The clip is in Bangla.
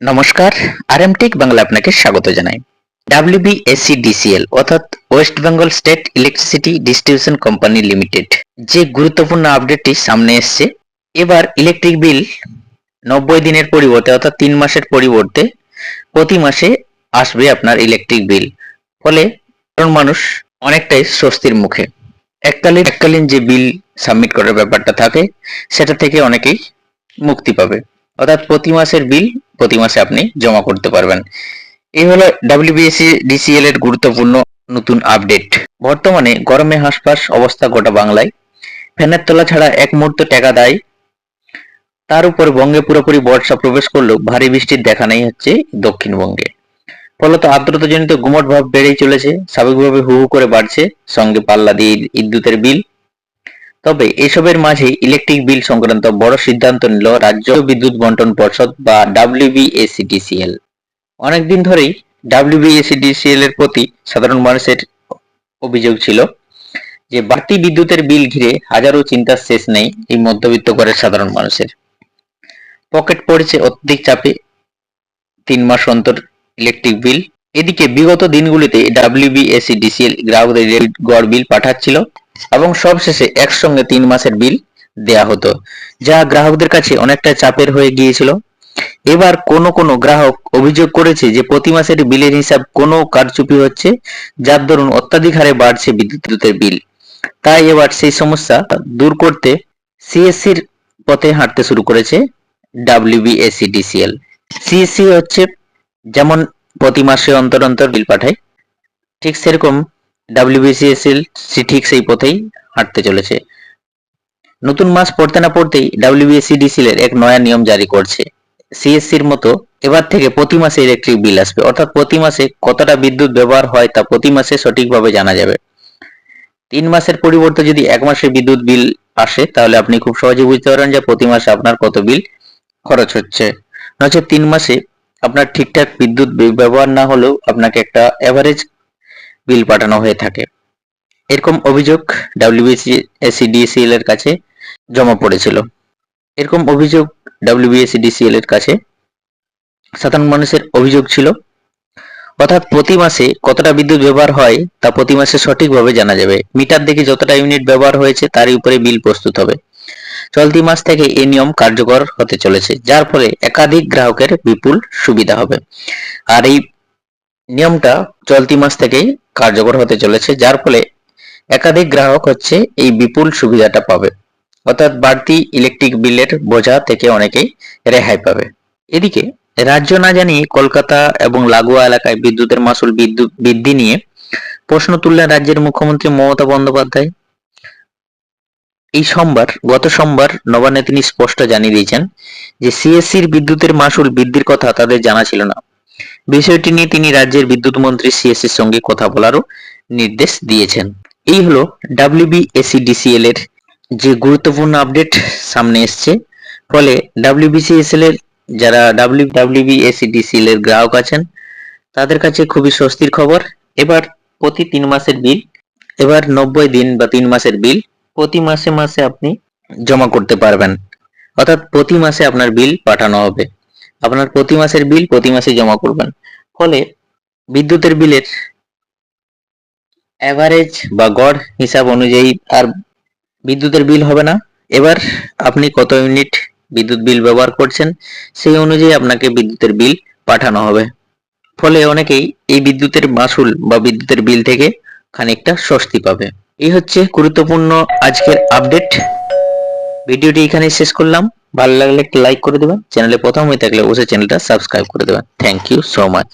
নমস্কার, আরএমটেক বাংলা আপনাকে স্বাগত জানাই। ডাব্লিউবিএসসি ডিসিএল অর্থাৎ West Bengal state electricity distribution company limited, যে গুরুত্বপূর্ণ আপডেটটি সামনে এসছে। এবার ইলেকট্রিক বিল নব্বই দিনের পরিবর্তে, অর্থাৎ তিন মাসের পরিবর্তে, প্রতি মাসে আসবে আপনার ইলেকট্রিক বিল। ফলে সাধারণ মানুষ অনেকটাই স্বস্তির মুখে। এককালীন এককালীন যে বিল সাবমিট করার ব্যাপারটা থাকে, সেটা থেকে অনেকেই মুক্তি পাবে। অর্থাৎ প্রতি মাসের বিল প্রতি মাসে আপনি জমা করতে পারবেন। এই হলো ডাব্লিউবিএসসি ডিসিএল এর গুরুত্বপূর্ণ নতুন আপডেট। বর্তমানে গরমে হাসপাস অবস্থা গোটা বাংলায়। ফ্যানের তলা ছাড়া এক মুহূর্ত টাকা দেয়। তার উপর বঙ্গে পুরোপুরি বর্ষা প্রবেশ করলেও ভারী বৃষ্টির দেখা নেই হচ্ছে দক্ষিণবঙ্গে। ফলত আর্দ্রতাজনিত গুমট ভাব বেড়েই চলেছে। স্বাভাবিকভাবে হু হু করে বাড়ছে। সঙ্গে পাল্লা দিয়ে বিদ্যুতের বিল। তবে এসবের মাঝে ইলেকট্রিক বিল সংক্রান্ত বড় সিদ্ধান্ত নিল রাজ্য বিদ্যুৎ বন্টন পর্ষদ বা ডাব্লিউবিএসিডিসিএল অনেকদিন ধরেই ডাব্লিউবিএসিডিসিএল এর প্রতি সাধারণ মানুষের অভিযোগ ছিল যে বাড়তি বিদ্যুতের বিল ঘিরে হাজারো চিন্তার শেষ নেই এই মধ্যবিত্ত ঘরের সাধারণ মানুষের। পকেট পড়েছে অত্যধিক চাপে তিন মাস অন্তর ইলেকট্রিক বিল। এদিকে বিগত দিনগুলিতে ডাব্লিউবিএসিডিসিএল গ্রাহকদের গড় বিল পাঠাচ্ছিল। এবং সবশেষে একসঙ্গে তিন মাসের বিল দেয়া হতো, যা গ্রাহকদের কাছে অনেকটা চাপের হয়ে গিয়েছিল। এবার কোন কোন গ্রাহক অভিযোগ করেছে যে প্রতি মাসের বিলের হিসাব কোনো কারচুপি হচ্ছে, যার দরুন অত্যাধিক হারে বাড়ছে বিদ্যুতের বিল। তাই এবার সেই সমস্যা দূর করতে সিএসসির পথে হাঁটতে শুরু করেছে ডাব্লিউবিএসিডিসিএল সিএসসি হচ্ছে যেমন প্রতি মাসে অন্তর অন্তর বিল পাঠায়, ঠিক সেরকম ডাব্লিউবিসিএসএল সি ঠিক সেই পথেই হাঁটতে চলেছে। নতুন মাস পড়তে না পড়তেই ডাব্লিউবিএসিডিসিএল এর এক নয়া নিয়ম জারি করছে। সিএসসির মতো এবার থেকে প্রতি মাসে ইলেকট্রিক বিল আসবে। অর্থাৎ প্রতি মাসে কতটা বিদ্যুৎ ব্যবহার হয় তা প্রতি মাসে সঠিকভাবে জানা যাবে। তিন মাসের পরিবর্তে যদি এক মাসে বিদ্যুৎ বিল আসে, তাহলে আপনি খুব সহজে বুঝতে পারেন যে প্রতি মাসে আপনার কত বিল খরচ হচ্ছে। নচেত তিন মাসে আপনার ঠিকঠাক বিদ্যুৎ ব্যবহার না হলেও আপনাকে একটা এভারেজ বিল পাঠানো হয়ে থাকে। এরকম অভিযোগ ডাব্লিউবিসিএসিডিসিএল এর কাছে জমা পড়েছিল। এরকম অভিযোগ ডাব্লিউবিএসিডিসিএল এর কাছে সাধারণ মানুষের অভিযোগ ছিল। অর্থাৎ প্রতি মাসে কতটা বিদ্যুৎ ব্যবহার হয় তা প্রতি মাসে সঠিকভাবে জানা যাবে। মিটার দেখে যতটা ইউনিট ব্যবহার হয়েছে তারই উপরে বিল প্রস্তুত হবে। চলতি মাস থেকে এই নিয়ম কার্যকর হতে চলেছে, যার ফলে একাধিক গ্রাহকের বিপুল সুবিধা হবে। আর এই নিয়মটা চলতি মাস থেকেই কার্যকর হতে চলেছে, যার ফলে একাধিক গ্রাহক হচ্ছে এই বিপুল সুবিধাটা পাবে। অর্থাৎ বাড়তি ইলেকট্রিক বিলের বোঝা থেকে অনেকেই রেহাই পাবে। এদিকে রাজ্য না জানিয়ে কলকাতা এবং লাগোয়া এলাকায় বিদ্যুতের মাসুল বিদ্যুৎ বৃদ্ধি নিয়ে প্রশ্ন তুললেন রাজ্যের মুখ্যমন্ত্রী মমতা বন্দ্যোপাধ্যায়। এই সোমবার, গত সোমবার নবান্নে তিনি স্পষ্ট জানিয়ে দিয়েছেন যে সিএসসির বিদ্যুতের মাসুল বৃদ্ধির কথা তাদের জানা ছিল না। বিষয়টি নিয়ে তিনি রাজ্যের বিদ্যুৎ মন্ত্রী সিএসসির সঙ্গে কথা বলারও নির্দেশ দিয়েছেন। এই হলো ডাব্লিউবিএসিডিসিএল এর যে গুরুত্বপূর্ণ আপডেট সামনে এসছে। ফলে ডাব্লিউবিসিএসএল এর যারা ডাব্লিউ ডাব্লিউবিএসিডিসিএল এর গ্রাহক আছেন, তাদের কাছে খুবই স্বস্তির খবর। এবার প্রতি তিন মাসের বিল, এবার নব্বই দিন বা তিন মাসের বিল প্রতি মাসে মাসে আপনি জমা করতে পারবেন। অর্থাৎ প্রতি মাসে আপনার বিল পাঠানো হবে। আপনার প্রতি মাসের বিল প্রতি মাসে জমা করবেন। ফলে বিদ্যুতের বিলের অ্যাভারেজ বা গড় হিসাব অনুযায়ী আর বিদ্যুতের বিল হবে না। এবার আপনি কত ইউনিট বিদ্যুৎ বিল ব্যবহার করছেন, সেই অনুযায়ী আপনাকে বিদ্যুতের বিল পাঠানো হবে। ফলে অনেকেই এই বিদ্যুতের মাসুল বা বিদ্যুতের বিল থেকে খানিকটা স্বস্তি পাবে। এই হচ্ছে গুরুত্বপূর্ণ আজকের আপডেট ভিডিওটি এখানে শেষ করলাম। ভালো লাগলে একটা লাইক করে দেবেন। চ্যানেলে প্রথম হয়ে থাকলে অবশ্যই চ্যানেলটা সাবস্ক্রাইব করে দেবেন। Thank you so much